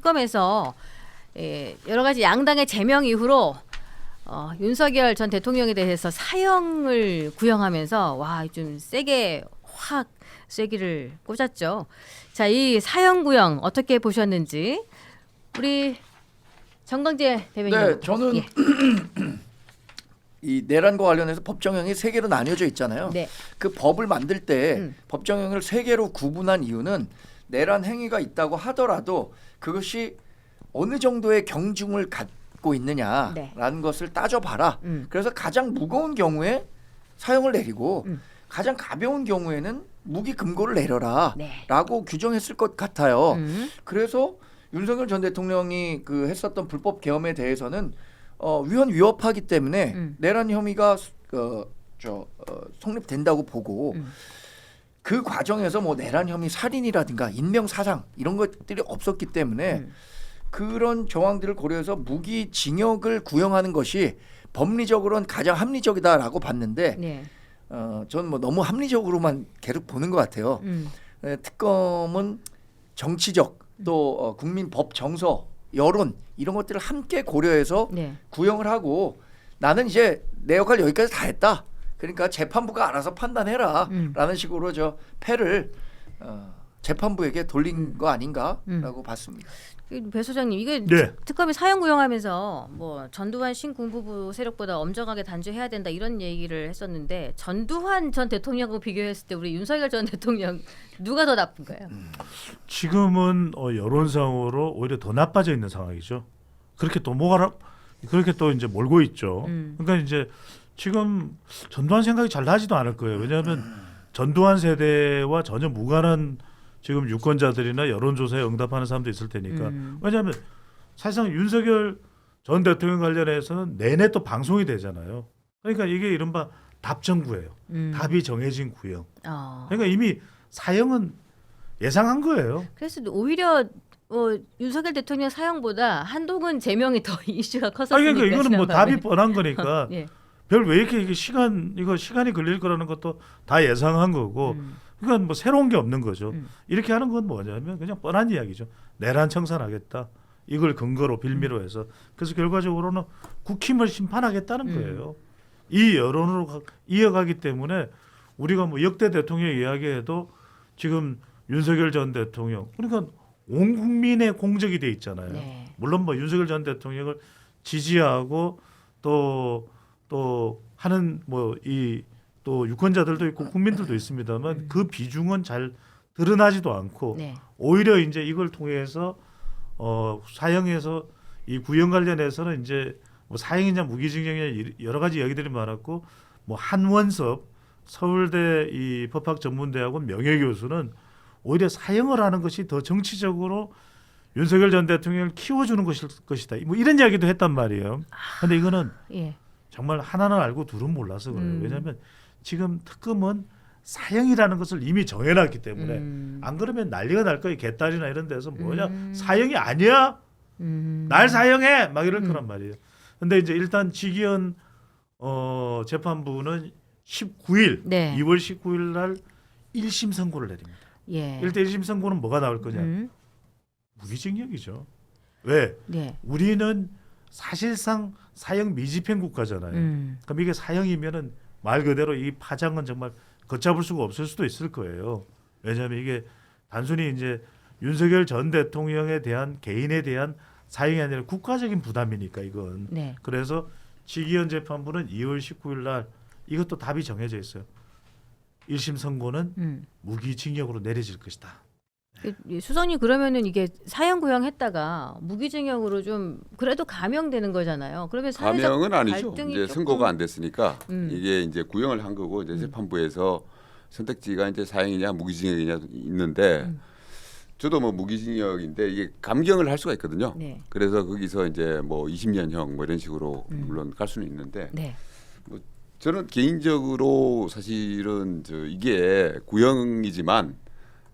특검에서 예, 여러 가지 양당의 제명 이후로 어, 윤석열 전 대통령에 대해서 사형을 구형하면서 와 좀 세게 확 쐐기를 꽂았죠. 자, 이 사형 구형 어떻게 보셨는지 우리 정강재 대변인. 네, 저는 예. 이 내란과 관련해서 법정형이 세 개로 나뉘어져 있잖아요. 네. 그 법을 만들 때 음. 법정형을 세 개로 구분한 이유는 내란 행위가 있다고 하더라도 그것이 어느 정도의 경중을 갖고 있느냐라는 네. 것을 따져봐라. 음. 그래서 가장 무거운 경우에 사형을 내리고 음. 가장 가벼운 경우에는 무기 금고를 내려라라고 네. 규정했을 것 같아요. 음. 그래서 윤석열 전 대통령이 그 했었던 불법 계엄에 대해서는 어, 위헌 위협하기 때문에 음. 내란 혐의가 어, 저 어, 성립된다고 보고 음. 그 과정에서 뭐 내란 혐의 살인이라든가 인명 사상 이런 것들이 없었기 때문에 음. 그런 정황들을 고려해서 무기 징역을 구형하는 것이 법리적으로는 가장 합리적이다라고 봤는데 네. 어, 저는 뭐 너무 합리적으로만 계속 보는 것 같아요. 음. 에, 특검은 정치적 또 어, 국민 법 정서 여론 이런 것들을 함께 고려해서 네. 구형을 하고 나는 이제 내 역할 여기까지 다 했다. 그러니까 재판부가 알아서 판단해라라는 음. 식으로 저 패를 어, 재판부에게 돌린 거 아닌가라고 음. 봤습니다. 이배 소장님 이게 네. 특검이 사형 구형하면서 뭐 전두환 신군부부 세력보다 엄정하게 단죄해야 된다 이런 얘기를 했었는데 전두환 전 대통령하고 비교했을 때 우리 윤석열 전 대통령 누가 더 나쁜가요? 지금은 어, 여론상으로 오히려 더 나빠져 있는 상황이죠. 그렇게 또 뭐가 그렇게 또 이제 몰고 있죠. 음. 그러니까 이제 지금 전두환 생각이 잘 나지도 않을 거예요. 왜냐하면 전두환 세대와 전혀 무관한 지금 유권자들이나 여론조사에 응답하는 사람도 있을 테니까. 음. 왜냐하면 사실상 윤석열 전 대통령 관련해서는 내내 또 방송이 되잖아요. 그러니까 이게 이른바 답정구예요. 음. 답이 정해진 구형. 어. 그러니까 이미 사형은 예상한 거예요. 그래서 오히려 어, 윤석열 대통령 사형보다 한동훈 제명이 더 이슈가 아 컸었으니까. 그러니까 이거는 뭐. 답이 뻔한 거니까 예. 별 왜 이렇게 이게 시간 이거 시간이 걸릴 거라는 것도 다 예상한 거고 음. 그건 뭐 새로운 게 없는 거죠. 음. 이렇게 하는 건 뭐냐면 그냥 뻔한 이야기죠. 내란 청산하겠다. 이걸 근거로 빌미로 해서 그래서 결과적으로는 국힘을 심판하겠다는 음. 거예요. 이 여론으로 가- 이어가기 때문에 우리가 뭐 역대 대통령 이야기해도 지금 윤석열 전 대통령 그러니까 온 국민의 공적이 돼 있잖아요. 네. 물론 뭐 윤석열 전 대통령을 지지하고 또 또 하는 뭐 이 또 유권자들도 있고 국민들도 있습니다만 그 비중은 잘 드러나지도 않고 네. 오히려 이제 이걸 통해서 어 사형에서 이 구형 관련해서는 이제 뭐 사형이냐 무기징역이냐 이- 여러 가지 이야기들이 많았고 뭐 한원섭 서울대 이 법학전문대학원 명예교수는 오히려 사형을 하는 것이 더 정치적으로 윤석열 전 대통령을 키워주는 것일 것이다. 뭐 이런 이야기도 했단 말이에요. 근데 이거는 예. 정말 하나는 알고 둘은 몰라서 그래요. 음. 왜냐하면 지금 특검은 사형이라는 것을 이미 정해놨기 때문에 음. 안 그러면 난리가 날 거예요. 개딸이나 이런 데서 뭐냐 음. 사형이 아니야. 음. 날 사형해 막 이럴 음. 거란 말이에요. 근데 이제 일단 지기현 어, 재판부는 19일 네. 2월 19일 날 1심 선고를 내립니다. 예. 일대 1심 선고는 뭐가 나올 거냐? 음. 무기징역이죠. 왜? 네. 우리는 사실상 사형 미집행 국가잖아요. 음. 그럼 이게 사형이면은 말 그대로 이 파장은 정말 걷잡을 수가 없을 수도 있을 거예요. 왜냐하면 이게 단순히 이제 윤석열 전 대통령에 대한 개인에 대한 사형이 아니라 국가적인 부담이니까 이건. 네. 그래서 지기현 재판부는 2월 19일 날 이것도 답이 정해져 있어요. 1심 선고는 음. 무기징역으로 내려질 것이다. 이- 이 수석님 그러면은 이게 사형 구형했다가 무기징역으로 좀 그래도 감형되는 거잖아요. 그러면 감형은 아니죠. 갈등이 이제 선고가 안 됐으니까 음. 이게 이제 구형을 한 거고 이제 재판부에서 선택지가 이제 사형이냐 무기징역이냐 있는데 음. 저도 뭐 무기징역인데 이게 감경을 할 수가 있거든요. 네. 그래서 거기서 이제 뭐 20년형 뭐 이런 식으로 음. 물론 갈 수는 있는데 네. 저는 개인적으로 사실은 저 이게 구형이지만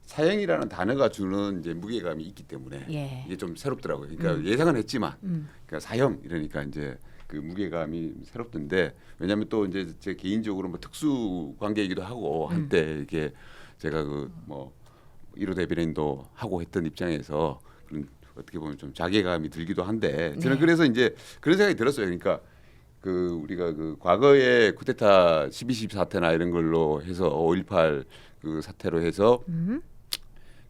사형이라는 단어가 주는 이제 무게감이 있기 때문에 예. 이게 좀 새롭더라고요. 그러니까 음. 예상은 했지만 음. 그러니까 사형 이러니까 이제 그 무게감이 새롭던데 왜냐하면 또 이제 제 개인적으로 뭐 특수 관계이기도 하고 음. 한때 이게 제가 그뭐 1호 대변인도 하고 했던 입장에서 그런 어떻게 보면 좀 자괴감이 들기도 한데 저는 네. 그래서 이제 그런 생각이 들었어요. 그러니까 그 우리가 그 과거에 쿠데타 12.12 사태나 이런 걸로 해서 5.18 그 사태로 해서 음.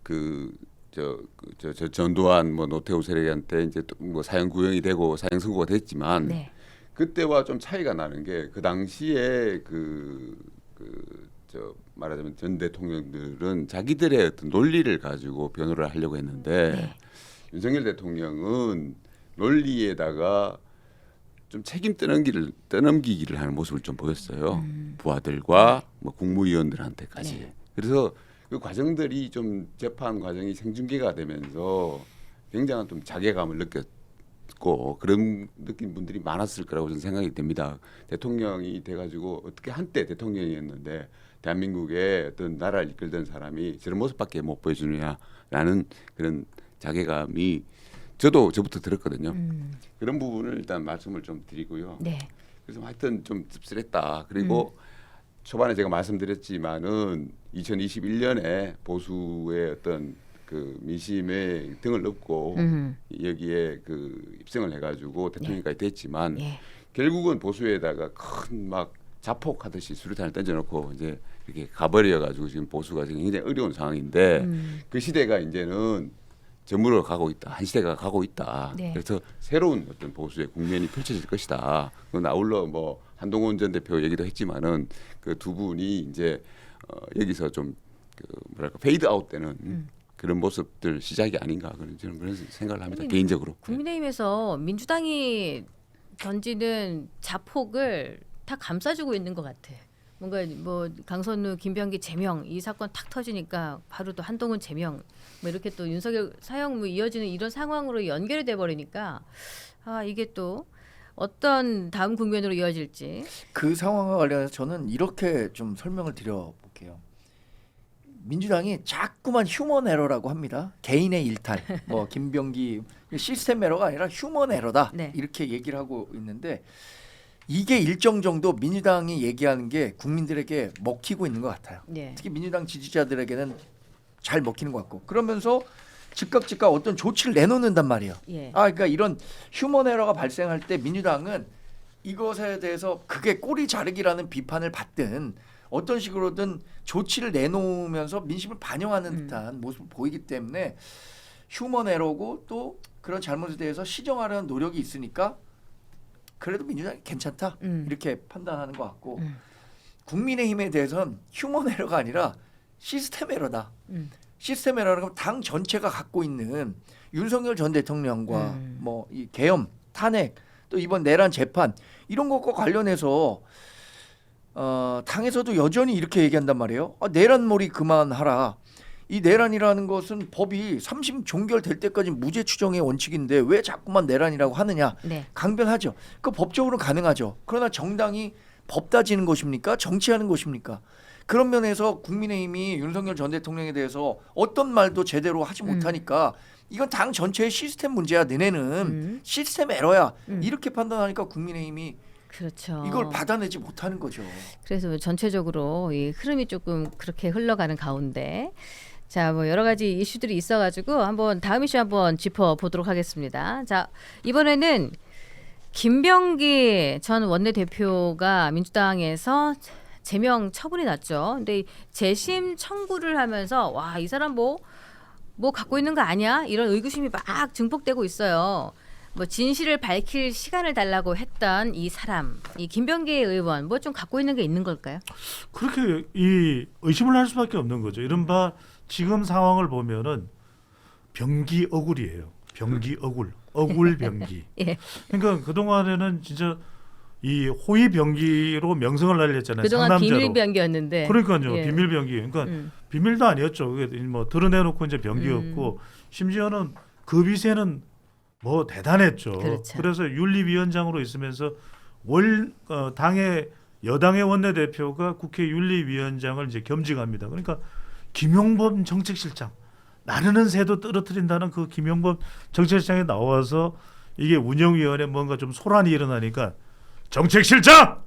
그저저 저, 저 전두환 뭐 노태우 세력한테 이제 또뭐 사형 구형이 되고 사형 선고가 됐지만 네. 그때와 좀 차이가 나는 게 그 당시에 그 그 저 말하자면 전 대통령들은 자기들의 어떤 논리를 가지고 변호를 하려고 했는데 네. 윤석열 대통령은 논리에다가 좀 책임 떠넘기를 떠넘기기를 하는 모습을 좀 보였어요. 부하들과 뭐 국무위원들한테까지. 네. 그래서 그 과정들이 좀 재판 과정이 생중계가 되면서 굉장한 좀 자괴감을 느꼈고 그런 느낀 분들이 많았을 거라고 저는 생각이 됩니다. 대통령이 돼가지고 어떻게 한때 대통령이었는데 대한민국의 어떤 나라를 이끌던 사람이 저런 모습밖에 못 보여주느냐라는 그런 자괴감이 저도 저부터 들었거든요. 음. 그런 부분을 일단 말씀을 좀 드리고요. 네. 그래서 하여튼 좀 씁쓸했다. 그리고 초반에 제가 말씀드렸지만은 2021년에 보수의 어떤 그 민심에 등을 업고 음. 여기에 그 입성을 해가지고 대통령까지 됐지만 예. 결국은 보수에다가 큰 막 자폭하듯이 수류탄을 던져놓고 이제 이렇게 가버려가지고 지금 보수가 지금 굉장히 어려운 상황인데 음. 그 시대가 이제는 저물어 가고 있다. 한 시대가 가고 있다. 네. 그래서 새로운 어떤 보수의 국면이 펼쳐질 것이다. 그건 아울러 뭐 한동훈 전 대표 얘기도 했지만은 그 두 분이 이제 어, 여기서 좀 그 뭐랄까 페이드 아웃되는 음. 그런 모습들 시작이 아닌가 그런 저는 그런 생각을 합니다. 아니, 개인적으로. 국민의힘에서 민주당이 던지는 자폭을 다 감싸주고 있는 것 같아. 뭔가 뭐 강선우, 김병기 제명 이 사건 탁 터지니까 바로 또 한동훈 제명 뭐 이렇게 또 윤석열 사형 뭐 이어지는 이런 상황으로 연결이 돼 버리니까 아 이게 또 어떤 다음 국면으로 이어질지 그 상황과 관련해서 저는 이렇게 좀 설명을 드려볼게요. 민주당이 자꾸만 휴먼 에러라고 합니다. 개인의 일탈, 뭐 김병기 시스템 에러가 아니라 휴먼 에러다 네. 이렇게 얘기를 하고 있는데 이게 일정 정도 민주당이 얘기하는 게 국민들에게 먹히고 있는 것 같아요. 네. 특히 민주당 지지자들에게는 잘 먹히는 것 같고 그러면서 즉각 즉각 어떤 조치를 내놓는단 말이에요. 예. 아, 그러니까 이런 휴먼 에러가 발생할 때 민주당은 이것에 대해서 그게 꼬리 자르기라는 비판을 받든 어떤 식으로든 조치를 내놓으면서 민심을 반영하는 음. 듯한 모습을 보이기 때문에 휴먼 에러고 또 그런 잘못에 대해서 시정하려는 노력이 있으니까 그래도 민주당이 괜찮다 음. 이렇게 판단하는 것 같고 음. 국민의힘에 대해서는 휴먼 에러가 아니라 시스템 에러다. 음. 시스템 에러라는 건당 전체가 갖고 있는 윤석열 전 대통령과 음. 뭐이 계엄, 탄핵, 또 이번 내란 재판 이런 것과 관련해서 어, 당에서도 여전히 이렇게 얘기한단 말이에요. 아, 내란몰이 그만하라. 이 내란이라는 것은 법이 삼심 종결될 때까지 무죄 추정의 원칙인데 왜 자꾸만 내란이라고 하느냐? 네. 강변하죠. 그 법적으로 가능하죠. 그러나 정당이 법 따지는 것입니까? 정치하는 것입니까? 그런 면에서 국민의힘이 윤석열 전 대통령에 대해서 어떤 말도 제대로 하지 음. 못하니까 이건 당 전체의 시스템 문제야. 너네는 음. 시스템 에러야. 음. 이렇게 판단하니까 국민의힘이 그렇죠. 이걸 받아내지 못하는 거죠. 그래서 전체적으로 이 흐름이 조금 그렇게 흘러가는 가운데 자, 뭐 여러 가지 이슈들이 있어 가지고 한번 다음 이슈 한번 짚어 보도록 하겠습니다. 자, 이번에는 김병기 전 원내대표가 민주당에서 제명 처분이 났죠. 근데 이 재심 청구를 하면서 와, 이 사람 뭐, 뭐 갖고 있는 거 아니야? 이런 의구심이 막 증폭되고 있어요. 뭐 진실을 밝힐 시간을 달라고 했던 이 사람, 이 김병기 의원, 뭐 좀 갖고 있는 게 있는 걸까요? 그렇게 이 의심을 할 수밖에 없는 거죠. 이른바 지금 상황을 보면은 병기 억울이에요. 병기 억울, 억울 병기. 예. 그러니까 그 동안에는 진짜 이 호위 병기로 명성을 날렸잖아요. 그동안 상남자로. 비밀 병기였는데. 그러니까요, 예. 비밀 병기. 그러니까 음. 비밀도 아니었죠. 그게 뭐 드러내놓고 이제 병기였고 심지어는 그 비세는 뭐 대단했죠. 그렇죠. 래서 윤리위원장으로 있으면서 월 어, 당의 여당의 원내대표가 국회 윤리위원장을 이제 겸직합니다. 그러니까 김용범 정책실장 나르는 새도 떨어뜨린다는 그 김용범 정책실장이 나와서 이게 운영위원회 뭔가 좀 소란이 일어나니까 정책실장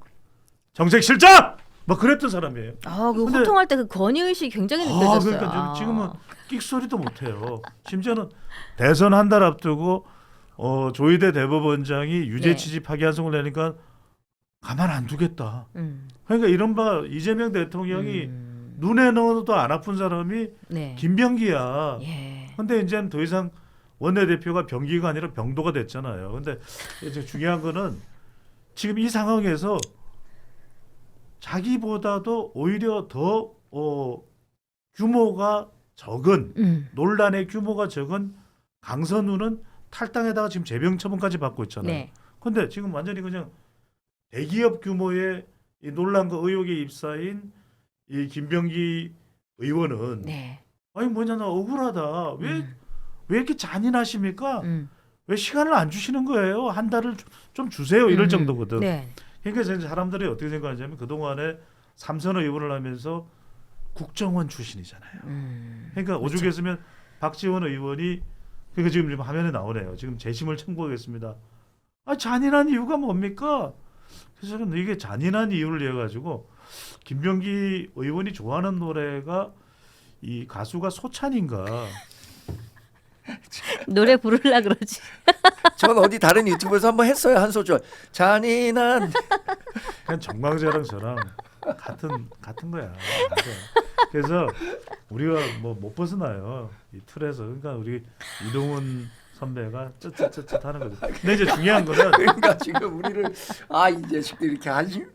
정책실장 막 그랬던 사람이에요. 아, 그 근데- 호통할 때 그 권위 의식이 굉장히 아, 느껴졌어요. 그러니까 아. 지금- 지금은 끽 소리도 못 해요. 심지어는 대선 한 달 앞두고 어, 조희대 대법원장이 유죄 네. 취지 파기환송을 내니까 가만 안 두겠다. 음. 그러니까 이른바 이재명 대통령이 음. 눈에 넣어도 안 아픈 사람이 네. 김병기야. 예. 근데 이제는 더 이상 원내대표가 병기가 아니라 병도가 됐잖아요. 근데 이제 중요한 거는 지금 이 상황에서 자기보다도 오히려 더 어, 규모가 적은 음. 논란의 규모가 적은 강선우는 탈당에다가 지금 재병 처분까지 받고 있잖아요. 네. 근데 지금 완전히 그냥 대기업 규모의 이 논란과 의혹에 입사인 이 김병기 의원은 네. 아니 뭐냐 나 억울하다 왜왜 음. 이렇게 잔인하십니까? 음. 왜 시간을 안 주시는 거예요? 한 달을 좀- 좀 주세요 이럴 음. 정도거든. 네. 그러니까 이제 사람들이 어떻게 생각하냐면 그 동안에 삼선 의원을 하면서 국정원 출신이잖아요. 음. 그러니까 오죽했으면 박지원 의원이 그러니까 지금 지금 화면에 나오네요. 지금 재심을 청구하겠습니다. 아 잔인한 이유가 뭡니까? 그래서 저는 이게 잔인한 이유를 이어 가지고 김병기 의원이 좋아하는 노래가 이 가수가 소찬인가? 노래 부르려 그러지. 전 어디 다른 유튜브에서 한번 했어요 한 소절. 잔인한 그냥 정광재랑 저랑 같은 같은 거야. 맞아. 그래서 우리가 뭐 못 벗어나요 이 틀에서. 그러니까 우리 이동훈 선배가 쯧쯧쯧쯧 하는 거죠. 근데 이제 중요한 거는 그러니까 지금 우리를 아 이 자식들 이렇게 하지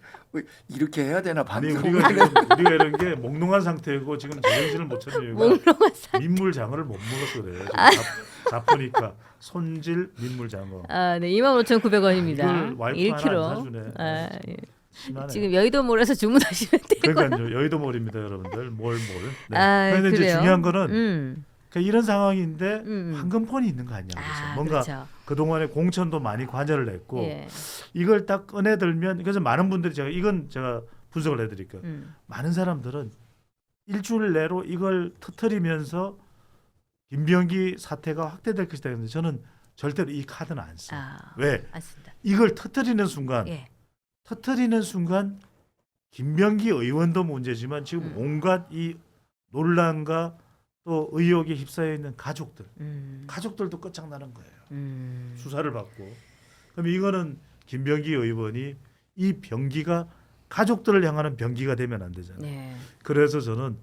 이렇게 해야 되나 아니 우리가 지금 우리가 이런 게 몽롱한 상태고 지금 제정신을 못 이유가 몽롱한 사. 민물 장어를 못 먹어서 그래요. 지금 잡, 잡으니까 손질 민물 장어. 아, 네. 25,900원입니다. 이걸 와이프 하나 1kg. 안 사주네. 아, 예. 심하네. 지금 여의도몰에서 주문하시면 돼요. 그러니까요 여의도 몰입니다 여러분들 몰몰. 네. 아, 그런데 이제 그래요? 중요한 거는 음. 그러니까 이런 상황인데 음. 황금폰이 있는 거 아니냐 그래서 아, 뭔가 그렇죠. 그 동안에 공천도 많이 관여를 했고 예. 이걸 딱 꺼내들면 그래서 많은 분들이 제가 이건 제가 분석을 해드릴게요. 음. 많은 사람들은 일주일 내로 이걸 터트리면서 김병기 사태가 확대될 것이다 했는데 저는 절대로 이 카드는 안 써요. 아. 왜? 맞습니다. 이걸 터트리는 순간 예. 터트리는 순간 김병기 의원도 문제지만 지금 음. 온갖 이 논란과 또 의혹에 휩싸여 있는 가족들 음. 가족들도 끝장나는 거예요. 음. 수사를 받고 그럼 이거는 김병기 의원이 이 병기가 가족들을 향하는 병기가 되면 안 되잖아요. 네. 그래서 저는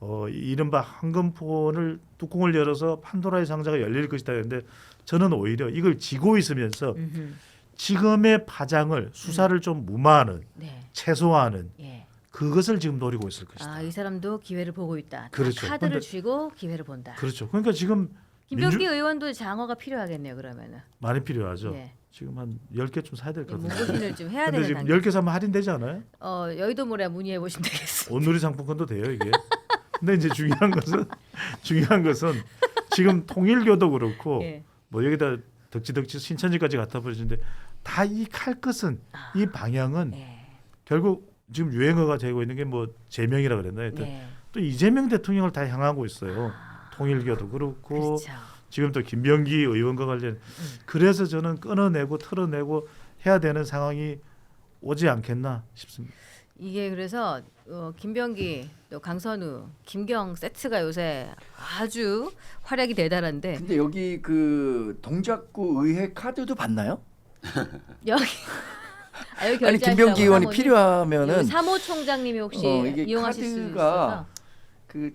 어, 이 이른바 황금폰을 뚜껑을 열어서 판도라의 상자가 열릴 것이다 했는데 저는 오히려 이걸 지고 있으면서 음흠. 지금의 파장을 수사를 좀 무마하는 네. 최소화하는 예. 그것을 지금 노리고 있을 것이다. 아, 이 사람도 기회를 보고 있다. 다 그렇죠. 카드를 근데- 쥐고 기회를 본다. 그렇죠. 그러니까 지금 김병기 민주- 의원도 장어가 필요하겠네요. 그러면은. 많이 필요하죠. 예. 지금 한 10개 좀 사야 될 것 같은데. 문고신을 좀 해야 근데 되는 지금 단계. 10개 사면 할인되지 않아요? 어, 여의도몰에 문의해 보시면 되겠습니다. 온누리 상품권도 돼요 이게. 근데 이제 중요한 것은 중요한 것은 지금 통일교도 그렇고 예. 뭐 여기다 덕지덕지 신천지까지 갖다 버리는데 다 이 칼 끝은 아. 이 방향은 예. 결국 지금 유행어가 되고 있는 게 뭐 제명이라 그랬나 하여튼 네. 또 이재명 대통령을 다 향하고 있어요. 통일교도 그렇고 그렇죠. 지금 또 김병기 의원과 관련 그래서 저는 끊어내고 털어내고 해야 되는 상황이 오지 않겠나 싶습니다. 이게 그래서 어, 김병기 또 강선우, 김경 세트가 요새 아주 활약이 대단한데 근데 여기 그 동작구 의회 카드도 봤나요? 여기 아, 아니 김병기 의원이 사모님. 필요하면은 사모 총장님이 혹시 어, 이게 이용하실 수 카드가 있어서 그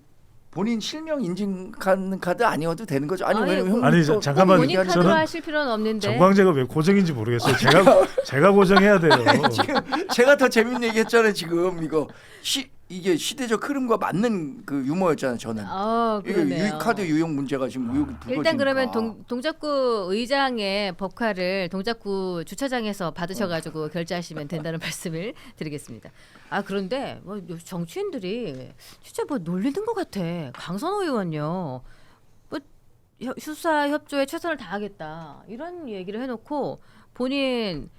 본인 실명 인증한 카드 아니어도 되는 거죠? 아니 아니, 왜냐면 뭐- 형님 아니, 또 잠깐만, 본인 카드로 저는 하실 필요는 없는데 정광재가 왜 고정인지 모르겠어요. 제가 제가 고정해야 돼요. 지금 제가 더 재밌는 얘기했잖아요. 지금 이거 시 이게 시대적 흐름과 맞는 그 유머였잖아요. 저는 아 이게 그러네요. 유 카드 유용 문제가 지금 의혹이 불거지니까 일단 그러면 동, 동작구 의장의 법카를 동작구 주차장에서 받으셔가지고 결제하시면 된다는 말씀을 드리겠습니다. 아 그런데 뭐 정치인들이 진짜 뭐 놀리는 것 같아. 강선호 의원요. 뭐 혀- 수사 협조에 최선을 다하겠다 이런 얘기를 해놓고 본인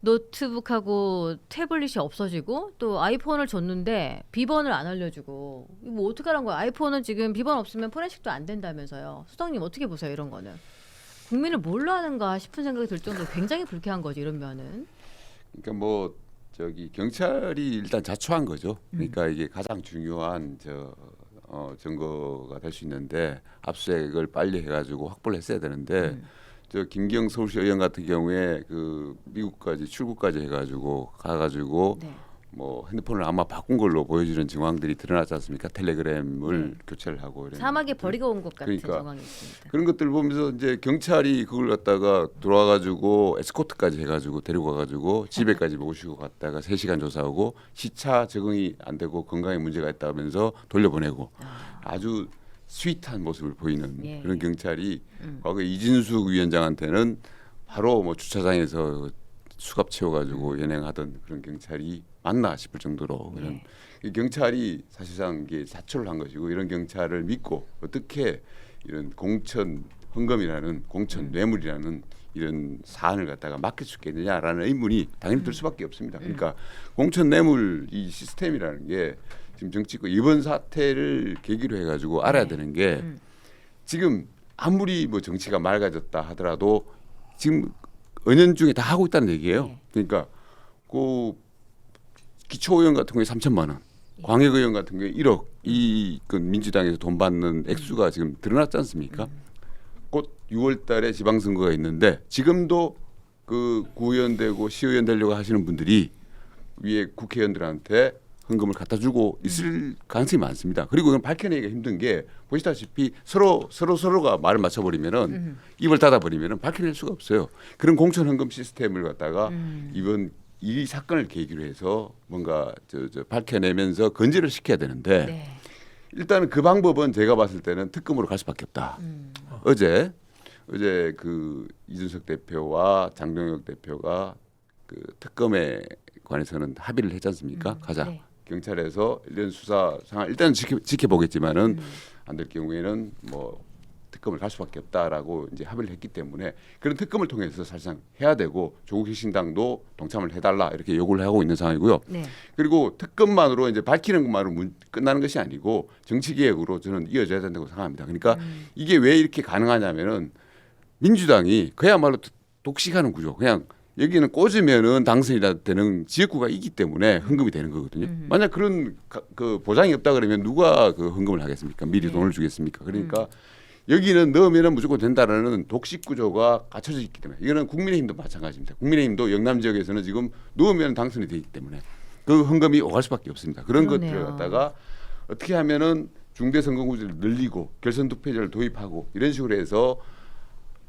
노트북하고 태블릿이 없어지고 또 아이폰을 줬는데 비번을 안 알려주고 이거 뭐 어떻게 하는 거야? 아이폰은 지금 비번 없으면 포렌식도 안 된다면서요. 수석님 어떻게 보세요 이런 거는? 국민을 뭘로 하는가 싶은 생각이 들 정도로 굉장히 불쾌한 거죠 이런 면은. 그러니까 뭐 저기 경찰이 일단 자초한 거죠. 그러니까 이게 가장 중요한 저 어, 증거가 될 수 있는데 압수수색을 빨리 해가지고 확보를 했어야 되는데 저 김경 서울시 의원 같은 경우에 그 미국까지 출국까지 해가지고 가가지고 네. 뭐 핸드폰을 아마 바꾼 걸로 보여지는 정황들이 드러나지 않습니까? 텔레그램을 네. 교체를 하고 이런 사막에 버리고 온 것 같은 그러니까 정황이 있습니다. 그런 것들 보면서 이제 경찰이 그걸 갖다가 들어와가지고 에스코트까지 해가지고 데리고 가가지고 집에까지 모시고 갔다가 3시간 조사하고 시차 적응이 안 되고 건강에 문제가 있다면서 돌려보내고 아주 스윗한 모습을 보이는 예. 그런 경찰이 음. 과거 이진숙 위원장한테는 바로 뭐 주차장에서 수갑 채워가지고 연행하던 그런 경찰이 맞나 싶을 정도로 그런 네. 이 경찰이 사실상 이게 자초를 한 것이고 이런 경찰을 믿고 어떻게 이런 공천 헌금이라는 공천 뇌물이라는 이런 사안을 갖다가 맡길 수 있겠느냐라는 의문이 당연히 들 수밖에 없습니다. 그러니까 공천 뇌물 이 시스템이라는 게 지금 정치권 이번 사태를 계기로 해가지고 알아야 네. 되는 게 음. 지금 아무리 뭐 정치가 맑아졌다 하더라도 지금 은연 중에 다 하고 있다는 얘기예요. 네. 그러니까 그 기초의원 같은 경우에 3천만 원, 예. 광역의원 같은 경우에 1억 이 그 민주당에서 돈 받는 액수가 지금 드러났지 않습니까? 음. 곧 6월달에 지방선거가 있는데 지금도 그 구의원 되고 시의원 되려고 하시는 분들이 위에 국회의원들한테 헌금을 갖다 주고 있을 가능성이 많습니다. 그리고 이건 밝혀내기가 힘든 게 보시다시피 서로 서로 서로가 말을 맞춰버리면은 입을 닫아버리면은 밝혀낼 수가 없어요. 그런 공천 헌금 시스템을 갖다가 음. 이번 이 사건을 계기로 해서 뭔가 저, 저 밝혀내면서 건지를 시켜야 되는데 네. 일단은 그 방법은 제가 봤을 때는 특검으로 갈 수밖에 없다. 음. 어제 어제 그 이준석 대표와 장동혁 대표가 그 특검에 관해서는 합의를 했지 않습니까? 가자. 네. 경찰에서 이런 수사 상황 일단 지켜, 지켜 보겠지만은 음. 안될 경우에는 뭐 특검을 갈 수밖에 없다라고 이제 합의를 했기 때문에 그런 특검을 통해서 사실상 해야 되고 조국 혁신당도 동참을 해달라 이렇게 요구를 하고 있는 상황이고요. 네. 그리고 특검만으로 이제 밝히는 것만으로 문- 끝나는 것이 아니고 정치 개혁으로 저는 이어져야 된다고 생각합니다. 그러니까 음. 이게 왜 이렇게 가능하냐면은 민주당이 그야말로 독식하는 구조. 그냥 여기는 꽂으면은 당선이 다 되는 지역구가 있기 때문에 헌금이 되는 거거든요. 음. 만약 그런 가- 그 보장이 없다 그러면 누가 그 헌금을 하겠습니까? 미리 네. 돈을 주겠습니까? 그러니까 음. 여기는 넣으면은 무조건 된다라는 독식 구조가 갖춰져 있기 때문에 이거는 국민의힘도 마찬가지입니다. 국민의힘도 영남 지역에서는 지금 넣으면 당선이 되기 때문에 그 헌금이 오갈 수밖에 없습니다. 그런 그러네요. 것들을 갖다가 어떻게 하면은 중대 선거구제를 늘리고 결선 투표제를 도입하고 이런 식으로 해서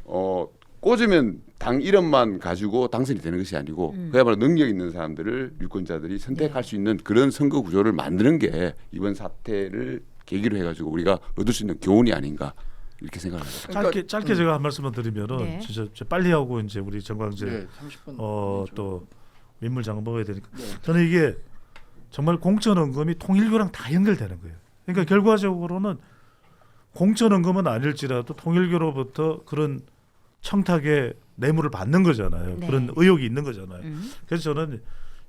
어 꽂으면 당 이름만 가지고 당선이 되는 것이 아니고 음. 그야말로 능력 있는 사람들을 유권자들이 선택할 네. 수 있는 그런 선거 구조를 만드는 게 이번 사태를 계기로 해가지고 우리가 얻을 수 있는 교훈이 아닌가 이렇게 생각합니다. 그러니까- 짧게 짧게 제가 한 말씀만 드리면은 네. 진짜 저 빨리 하고 이제 우리 정광재 네, 30분. 어또 민물 장관 먹어야 되니까 네. 저는 이게 정말 공천 원금이 통일교랑 다 연결되는 거예요. 그러니까 결과적으로는 공천 원금은 아닐지라도 통일교로부터 그런 청탁의 뇌물을 받는 거잖아요. 네. 그런 의혹이 있는 거잖아요. 음. 그래서 저는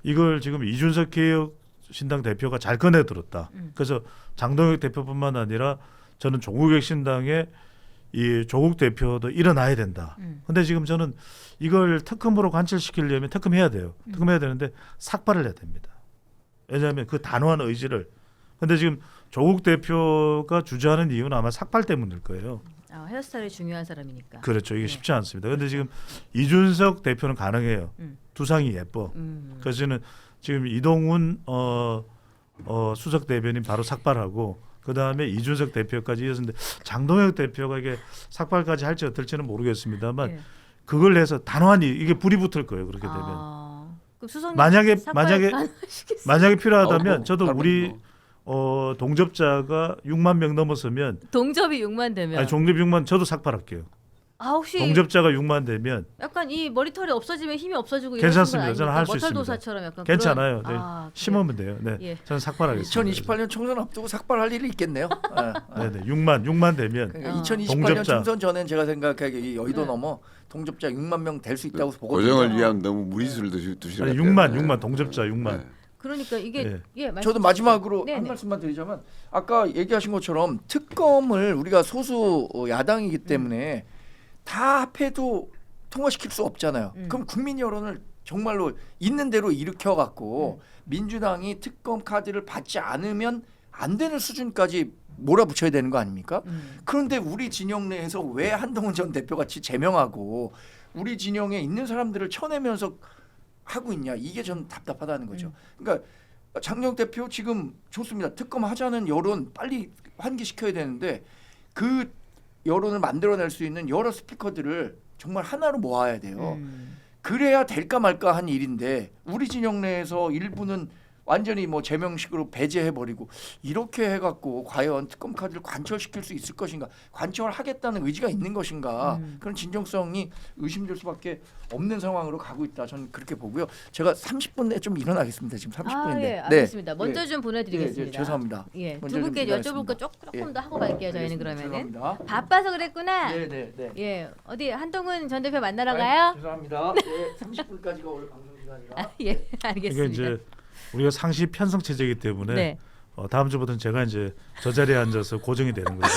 이걸 지금 이준석 개혁 신당 대표가 잘 꺼내 들었다. 음. 그래서 장동혁 대표뿐만 아니라 저는 조국 혁 신당의 이 조국 대표도 일어나야 된다. 음. 근데 지금 저는 이걸 특검으로 관철시키려면 특검해야 돼요. 음. 특검해야 되는데 삭발을 해야 됩니다. 왜냐하면 그 단호한 의지를. 근데 지금 조국 대표가 주저하는 이유는 아마 삭발 때문일 거예요. 아, 헤어스타일이 중요한 사람이니까. 그렇죠. 이게 네. 쉽지 않습니다. 근데 지금 이준석 대표는 가능해요. 음. 두상이 예뻐. 음. 그래서 저는 지금 이동훈 어, 어, 수석 대변인 바로 삭발하고 그 다음에 이준석 대표까지 이어서는데 장동혁 대표가 이게 삭발까지 할지 어떨지는 모르겠습니다만 예. 그걸 해서 단호한 이 이게 불이 붙을 거예요. 그렇게 되면 아, 그럼 수석님 만약에- 만약에-? 만약에 필요하다면 아우, 저도 뭐, 우리 어, 동접자가 6만 명 넘었으면 동접이 6만 되면 아니 종립 6만 저도 삭발할게요. 아 혹시 동접자가 6만 되면 약간 이 머리털이 없어지면 힘이 없어지고 괜찮습니다. 저는? 할수 있습니다. 도사처럼 약간 괜찮아요. 그런, 네, 아? 심으면 돼요. 네, 예. 저는 삭발하겠습니다. 2028년 총선 앞두고 삭발할 일이 있겠네요. 네, 네, 6만 6만 되면 그러니까 어. 2028년 동접자. 총선 전엔 제가 생각하기에 이 여의도 네. 넘어 동접자 6만 명 될 수 있다고 보거든요. 고정을 위한 너무 무리수를 두시, 두시는 아니, 것 같아요. 6만, 네. 6만 동접자 6만. 네. 그러니까 이게 네. 예, 말씀 저도. 마지막으로 네네. 한 말씀만 드리자면 아까 얘기하신 것처럼 특검을 우리가 소수 어, 야당이기 때문에 다 합해도 통과시킬 수 없잖아요. 음. 그럼 국민 여론을 정말로 있는 대로 일으켜 갖고 민주당이 특검 카드를 받지 않으면 안 되는 수준까지 몰아붙여야 되는 거 아닙니까? 음. 그런데 우리 진영 내에서 왜 한동훈 전 대표 같이 제명하고 우리 진영에 있는 사람들을 쳐내면서 하고 있냐 이게 전 답답하다는 거죠. 그러니까 장영 대표 지금 좋습니다. 특검 하자는 여론 빨리 환기시켜야 되는데 그 여론을 만들어낼 수 있는 여러 스피커들을 정말 하나로 모아야 돼요. 음. 그래야 될까 말까 한 일인데 우리 진영 내에서 일부는 완전히 뭐 제명식으로 배제해 버리고 이렇게 해갖고 과연 특검 카드를 관철시킬 수 있을 것인가 관철하겠다는 의지가 있는 것인가 음. 그런 진정성이 의심될 수밖에 없는 상황으로 가고 있다 저는 그렇게 보고요 제가 30분 내에 좀 일어나겠습니다 지금 30분인데 네. 아, 예, 알겠습니다. 먼저 좀 보내드리겠습니다. 예, 예, 죄송합니다 예, 두 분께 좀 여쭤볼 거 조금 예. 더 하고 갈게요. 저희는. 그러면은 죄송합니다 바빠서 그랬구나. 네 네 네 예, 어디 한동훈 전 대표 만나러 아이, 가요? 죄송합니다 네, 30분까지가 오늘 방송 시간이라 예, 그러니까 알겠습니다. 우리가 상시 편성 체제이기 때문에 네. 어, 다음 주부터는 제가 이제 저 자리에 앉아서 고정이 되는 거죠.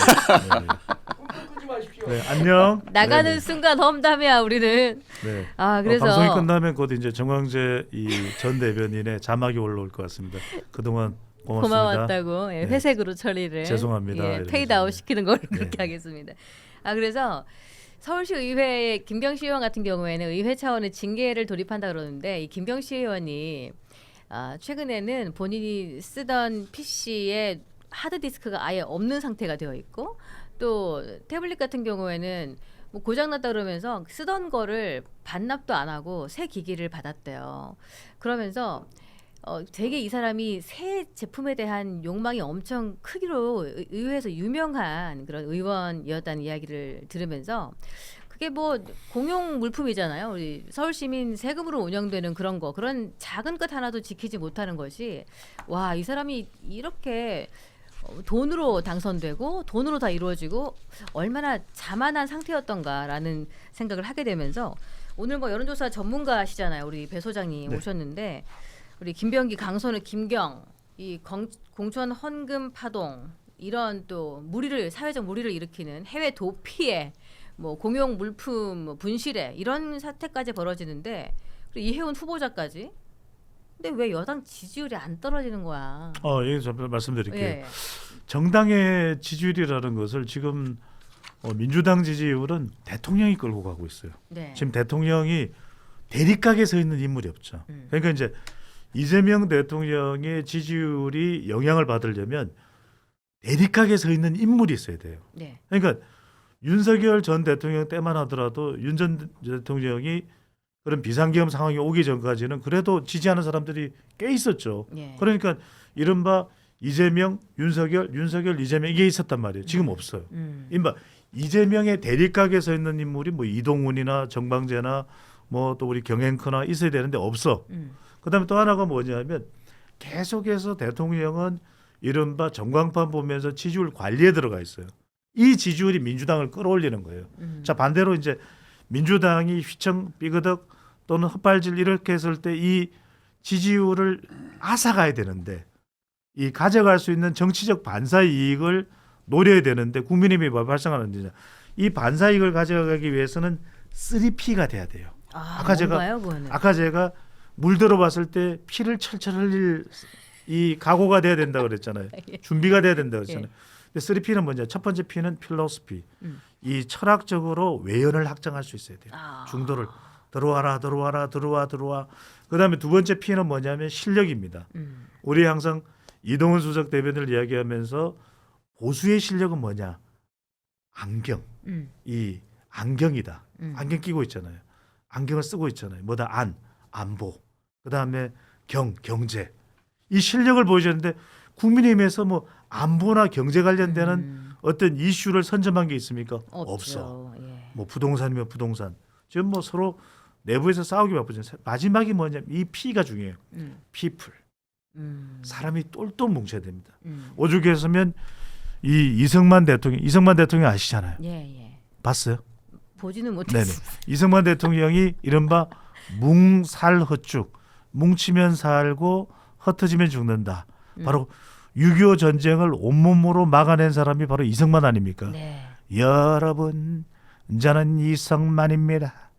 네, 마십시오 네. 네, 안녕. 나가는 네, 네. 순간 험담이야 우리는. 네. 아 어, 그래서 방송이 끝나면 곧 이제 정광재 이전 대변인의 자막이 올라올 것 같습니다. 그동안 고맙습니다. 고마웠다고 예, 네. 회색으로 처리를 죄송합니다. 예. 페이드아웃 시키는 걸로 그렇게 네. 하겠습니다. 아 그래서 서울시 의회의 김경시 의원 같은 경우에는 의회 차원의 징계를 돌입한다 그러는데 이 김경시 의원이 아, 최근에는 본인이 쓰던 PC에 하드 디스크가 아예 없는 상태가 되어 있고 또 태블릿 같은 경우에는 뭐 고장났다 그러면서 쓰던 거를 반납도 안 하고 새 기기를 받았대요. 그러면서 어, 되게 이 사람이 새 제품에 대한 욕망이 엄청 크기로 의- 의회에서 유명한 그런 의원이었다는 이야기를 들으면서 그게 뭐 공용 물품이잖아요. 우리 서울 시민 세금으로 운영되는 그런 거 그런 작은 것 하나도 지키지 못하는 것이 와 이 사람이 이렇게 어, 돈으로 당선되고 돈으로 다 이루어지고 얼마나 자만한 상태였던가라는 생각을 하게 되면서 오늘 뭐 여론조사 전문가시잖아요. 우리 배 소장님 네. 오셨는데 우리 김병기 강선우 김경 이 공, 공천 헌금 파동 이런 또 무리를 사회적 무리를 일으키는 해외 도피에 뭐 공용 물품 뭐 분실에 이런 사태까지 벌어지는데 그리고 이혜훈 후보자까지 근데 왜 여당 지지율이 안 떨어지는 거야? 어, 여기 잠깐 말씀드릴게요. 예. 정당의 지지율이라는 것을 지금 어, 민주당 지지율은 대통령이 끌고 가고 있어요. 네. 지금 대통령이 대립각에 서 있는 인물이 없죠. 음. 그러니까 이제 이재명 대통령의 지지율이 영향을 받으려면 대립각에 서 있는 인물이 있어야 돼요. 네. 그러니까 윤석열 전 대통령 때만 하더라도 윤 전 대통령이 그런 비상계엄 상황이 오기 전까지는 그래도 지지하는 사람들이 꽤 있었죠. 예. 그러니까 이른바 이재명, 윤석열, 윤석열, 이재명 이게 있었단 말이에요. 지금 없어요. 음. 이른바 이재명의 대립각에 서 있는 인물이 뭐 이동훈이나 정방재나 뭐 또 우리 경행크나 있어야 되는데 없어. 음. 그다음에 또 하나가 뭐냐면 계속해서 대통령은 이른바 전광판 보면서 지지율 관리에 들어가 있어요. 이 지지율이 민주당을 끌어올리는 거예요. 음. 자 반대로 이제 민주당이 휘청 삐그덕 또는 헛발질 이렇게 했을 때 이 지지율을 앗아가야 되는데 이 가져갈 수 있는 정치적 반사 이익을 노려야 되는데 국민의힘이 뭐 발생하는 데냐 이 반사 이익을 가져가기 위해서는 3P가 돼야 돼요. 아, 아까 제가- 그거는? 아까 제가 물 들어봤을 때 피를 철철 흘릴 이 각오가 돼야 된다 그랬잖아요. 예. 준비가 돼야 된다 그랬잖아요. 근데 3P는 뭐냐? 첫 번째 P는 필로스피. 음. 이 철학적으로 외연을 확장할 수 있어야 돼요. 아. 중도를 들어와라 들어와라 들어와 들어와. 그다음에 두 번째 P는 뭐냐면 실력입니다. 음. 우리 항상 이동훈 수석 대변을 이야기하면서 보수의 실력은 뭐냐? 안경. 음. 이 안경이다. 음. 안경 끼고 있잖아요. 안경을 쓰고 있잖아요. 뭐다 안 안보. 그다음에 경 경제. 이 실력을 보여줬는데 국민의힘에서 뭐 안보나 경제 관련되는 음. 어떤 이슈를 선점한 게 있습니까? 없죠. 없어. 예. 뭐 부동산이면 부동산. 지금 뭐 서로 내부에서 싸우기 바쁘잖아요. 마지막이 뭐냐면 이 P가 중요해요. 음. people. 음. 사람이 똘똘 뭉쳐야 됩니다. 음. 오죽했으면 이 이승만 대통령, 이승만 대통령 아시잖아요. 예, 예. 봤어요? 보지는 네네. 못했어. 이승만 대통령이 이른바 뭉살허쭉 뭉치면 살고 흩어지면 죽는다. 음. 바로 6.25 전쟁을 온몸으로 막아낸 사람이 바로 이승만 아닙니까? 네. 여러분 저는 이승만입니다.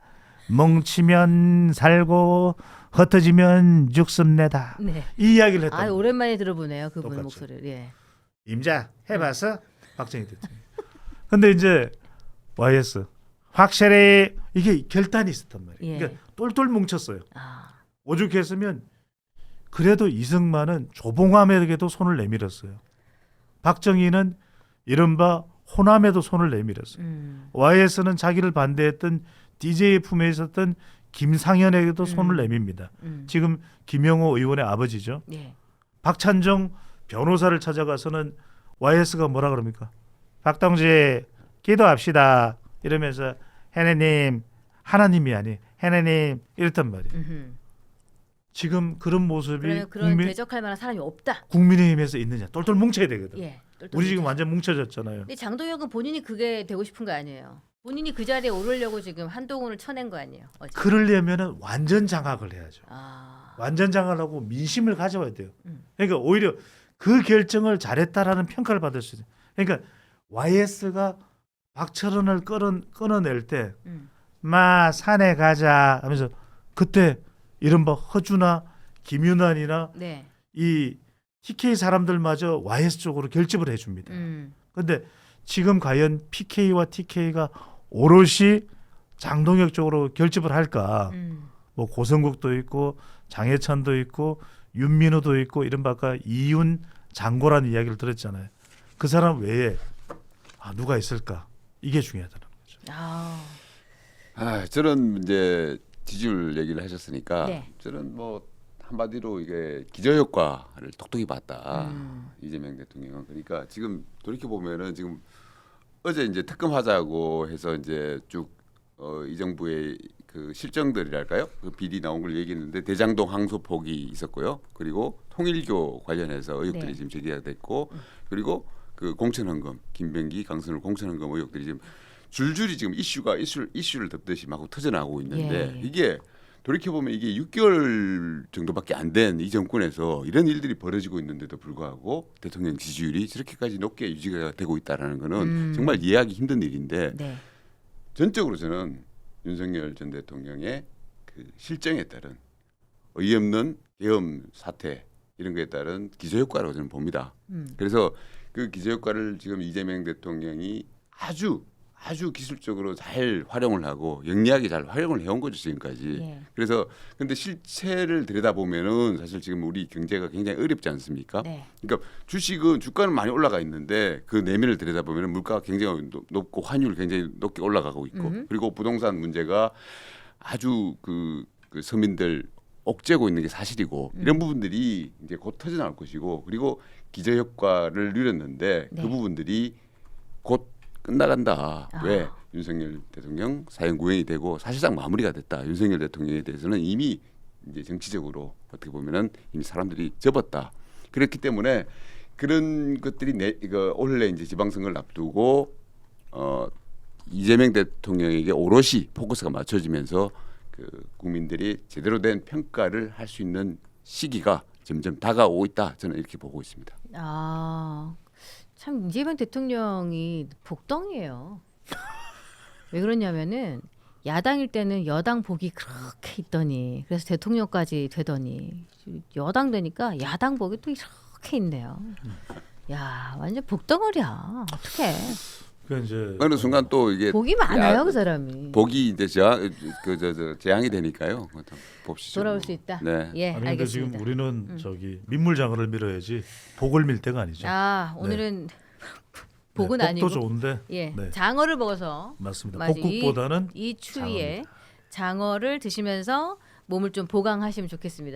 뭉치면 살고 흩어지면 죽습니다. 네. 이 이야기를 했다. 아 오랜만에 들어보네요 그분 똑같죠. 목소리를. 예. 임자 해봤어? 박정희 대통령. 근데 이제 YS 확실히 이게 결단이 있었단 말이에요. 예. 그러니까 똘똘 뭉쳤어요. 아. 오죽했으면 그래도 이승만은 조봉암에게도 손을 내밀었어요. 박정희는 이른바 호남에도 손을 내밀었어요. 음. YS는 자기를 반대했던 DJ 품에 있었던 김상현에게도 손을 음. 내밉니다. 음. 지금 김영호 의원의 아버지죠. 예. 박찬정 변호사를 찾아가서는 YS가 뭐라 그럽니까? 박동지 기도합시다 이러면서 해내님 하나님이 아니 해내님 이랬단 말이에요. 음흠. 지금 그런 모습이 그런 국민, 대적할 만한 사람이 없다. 국민의힘에서 있느냐? 똘똘 뭉쳐야 되거든. 예. 똘똘 우리 지금 뭉쳐서. 완전 뭉쳐졌잖아요. 근데 장동혁은 본인이 그게 되고 싶은 거 아니에요. 본인이 그 자리에 오르려고 지금 한동훈을 쳐낸 거 아니에요. 어제. 그러려면은 완전 장악을 해야죠. 아. 완전 장악을 하고 민심을 가져와야 돼요. 음. 그러니까 오히려 그 결정을 잘했다라는 평가를 받을 수 있어요. 그러니까 YS가 박철원을 끌어, 끊어낼 때 음. 마 산에 가자 하면서 그때 이른바 허주나 김윤환이나 네. 이 TK 사람들마저 YS 쪽으로 결집을 해줍니다. 음. 근데 지금 과연 PK와 TK가 오롯이 장동혁 쪽으로 결집을 할까? 음. 뭐 고성국도 있고 장해찬도 있고 윤민호도 있고 이른바 아까 이윤 장고라는 이야기를 들었잖아요. 그 사람 외에 아, 누가 있을까? 이게 중요하다는 거죠. 아. 아, 저는 이제 지지율 얘기를 하셨으니까 네. 저는 뭐 한마디로 이게 기저효과를 똑똑히 봤다. 음. 이재명 대통령은 그러니까 지금 돌이켜 보면은 지금 어제 이제 특검하자고 해서 이제 쭉 어, 이 정부의 그 실정들이랄까요? 그 비리 나온 걸 얘기했는데 대장동 항소 폭이 있었고요. 그리고 통일교 관련해서 의혹들이 네. 지금 제기가 됐고 그리고 그 공천헌금 김병기 강선울 공천헌금 의혹들이 지금 줄줄이 지금 이슈가 이슈 이슈를 덮듯이 막 터져나오고 있는데 예, 예. 이게 돌이켜 보면 이게 6개월 정도밖에 안 된 이 정권에서 이런 일들이 벌어지고 있는데도 불구하고 대통령 지지율이 저렇게까지 높게 유지가 되고 있다라는 거는 음. 정말 이해하기 힘든 일인데 네. 전적으로 저는 윤석열 전 대통령의 그 실정에 따른 어이없는 계엄 사태 이런 거에 따른 기저효과라고 저는 봅니다. 음. 그래서 그 기저효과를 지금 이재명 대통령이 아주 아주 기술적으로 잘 활용을 하고 영리하게 잘 활용을 해온 거죠 지금까지. 예. 그래서 근데 실체를 들여다보면은 사실 지금 우리 경제가 굉장히 어렵지 않습니까? 네. 그러니까 주식은 주가는 많이 올라가 있는데 그 내면을 들여다보면 물가가 굉장히 높- 높고 환율 굉장히 높게 올라가고 있고 음흠. 그리고 부동산 문제가 아주 그, 그 서민들 옥죄고 있는 게 사실이고 음. 이런 부분들이 이제 곧 터져 나올 것이고 그리고 기저 효과를 누렸는데 네. 그 부분들이 곧 끝나간다. 아. 왜 윤석열 대통령 사형 구형이 되고 사실상 마무리가 됐다. 윤석열 대통령에 대해서는 이미 이제 정치적으로 어떻게 보면은 이미 사람들이 접었다. 그렇기 때문에 그런 것들이 내 이거 올해 이제 지방선거를 앞두고 어 이재명 대통령에게 오롯이 포커스가 맞춰지면서 그 국민들이 제대로 된 평가를 할 수 있는 시기가 점점 다가오고 있다. 저는 이렇게 보고 있습니다. 아. 참 이재명 대통령이 복덩이에요. 왜 그러냐면은 야당일 때는 여당 복이 그렇게 있더니 그래서 대통령까지 되더니 여당 되니까 야당 복이 또 이렇게 있네요. 야 완전 복덩어리야. 어떡해. 그 이제 어느 순간 또 이게 복이 많아요 야, 그 사람이. 복이 이제 그저 저 재앙이 되니까요. 봅시다. 돌아올 수 있다. 네. 예, 아니 근데 알겠습니다. 지금 우리는 저기 민물장어를 밀어야지 복을 밀 때가 아니죠. 아 오늘은 복은 네, 아니고 복도 좋은데 예 네. 장어를 먹어서 맞습니다. 맞아, 복국보다는 이 추위에 장어를 드시면서 몸을 좀 보강하시면 좋겠습니다.